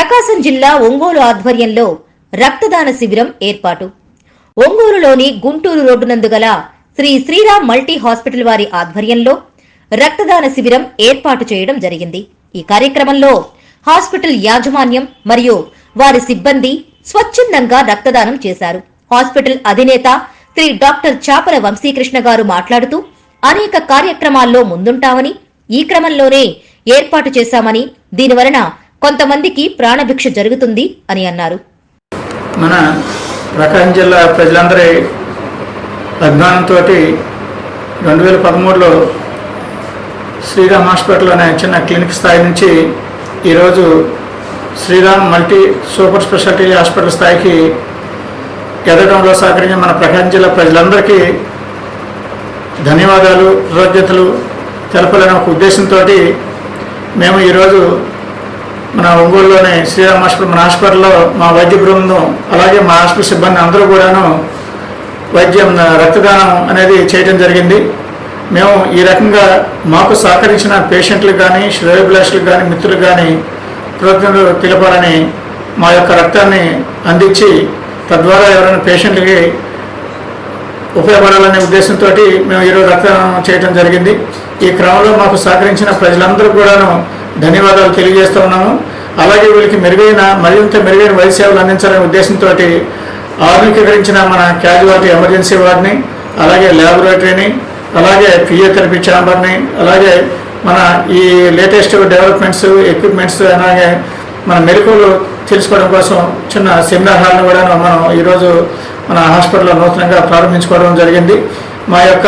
ప్రకాశం జిల్లా ఒంగోలు ఆధ్వర్యంలో రక్తదాన శిబిరం ఏర్పాటు. ఒంగోలులోని గుంటూరు రోడ్డు నందు గల శ్రీ శ్రీరామ్ మల్టీ హాస్పిటల్ వారి ఆధ్వర్యంలో రక్తదాన శిబిరం ఏర్పాటు చేయడం జరిగింది. ఈ కార్యక్రమంలో హాస్పిటల్ యాజమాన్యం మరియు వారి సిబ్బంది స్వచ్ఛందంగా రక్తదానం చేశారు. హాస్పిటల్ అధినేత శ్రీ డాక్టర్ చాపల వంశీకృష్ణ గారు మాట్లాడుతూ అనేక కార్యక్రమాల్లో ముందుంటామని ఈ క్రమంలోనే ఏర్పాటు చేశామని దీనివలన కొంతమందికి ప్రాణభిక్ష జరుగుతుంది అని అన్నారు. మన ప్రకాశం జిల్లా ప్రజలందరి అభిమానంతో రెండు వేల పదమూడులో శ్రీరామ్ హాస్పిటల్ అనే చిన్న క్లినిక్ స్థాయి నుంచి ఈరోజు Sriram multi super speciality hospital స్థాయికి ఎదగడంలో సహకరించిన మన ప్రకాశం జిల్లా ప్రజలందరికీ ధన్యవాదాలు కృతజ్ఞతలు తెలపాలనే ఒక ఉద్దేశంతో మేము ఈరోజు మన ఒంగోలులోని శ్రీరామ్ హాస్పిటల్ మన హాస్పిటల్లో మా వైద్య బృందం అలాగే మా హాస్పిటల్ సిబ్బంది అందరూ కూడాను వైద్యం రక్తదానం అనేది చేయడం జరిగింది. మేము ఈ రకంగా మాకు సహకరించిన పేషెంట్లకు కానీ శ్రేయోభిలాషులకు కానీ మిత్రులకు కానీ కృతజ్ఞతలు తెలపాలని మా యొక్క రక్తాన్ని అందించి తద్వారా ఎవరైనా పేషెంట్లకి ఉపయోగపడాలనే ఉద్దేశంతో మేము ఈరోజు రక్తదానం చేయడం జరిగింది. ఈ క్రమంలో మాకు సహకరించిన ప్రజలందరూ కూడాను ధన్యవాదాలు తెలియజేస్తూ ఉన్నాము అలాగే వీళ్ళకి మెరుగైన మరింత మెరుగైన వైద్య సేవలు అందించాలనే ఉద్దేశంతో ఆధునికీకరించిన మన క్యాజువాలిటీ ఎమర్జెన్సీ వార్డ్ని అలాగే ల్యాబొరేటరీని అలాగే ఫిజియోథెరపీ ఛాంబర్ని అలాగే మన ఈ లేటెస్ట్ డెవలప్మెంట్స్ ఎక్విప్మెంట్స్ అలాగే మన మెలకువలు తెలుసుకోవడం కోసం చిన్న సెమినార్ హాల్ని కూడా మనం ఈరోజు మన హాస్పిటల్లో నూతనంగా ప్రారంభించుకోవడం జరిగింది. మా యొక్క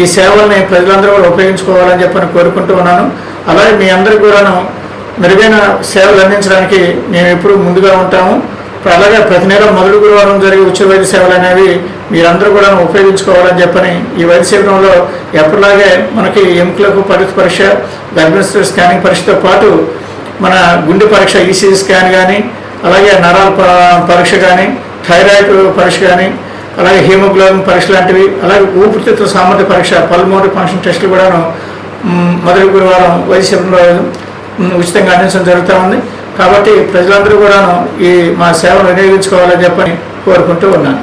ఈ సేవల్ని ప్రజలందరూ కూడా ఉపయోగించుకోవాలని చెప్పని కోరుకుంటూ ఉన్నాను. అలాగే మీ అందరికీ కూడాను మెరుగైన సేవలు అందించడానికి మేము ఎప్పుడూ ముందుగా ఉంటాము. అలాగే ప్రతి నెల మొదటి గురువారం జరిగే ఉచిత వైద్య సేవలు అనేవి మీరందరూ కూడా ఉపయోగించుకోవాలని చెప్పని ఈ వైద్య శిబిరంలో ఎప్పటిలాగే మనకి ఎముకలకు పరిస్థితి పరీక్ష గర్భిణీ స్కానింగ్ పరీక్షతో పాటు మన గుండె పరీక్ష ఈసీజీ స్కాన్ కానీ అలాగే నరాల పరీక్ష కానీ థైరాయిడ్ పరీక్ష కానీ అలాగే హీమోగ్లోబిన్ పరీక్ష లాంటివి అలాగే ఊపిరితిత్తుల సామర్థ్య పరీక్ష పల్మోనరీ ఫంక్షన్ టెస్టులు కూడాను మొదటి గురువారం వైద్య శిబిరంలో ఉచితంగా అందించడం జరుగుతూ ఉంది. కాబట్టి ప్రజలందరూ కూడాను ఈ మా సేవను వినియోగించుకోవాలని చెప్పని కోరుకుంటూ ఉన్నాను.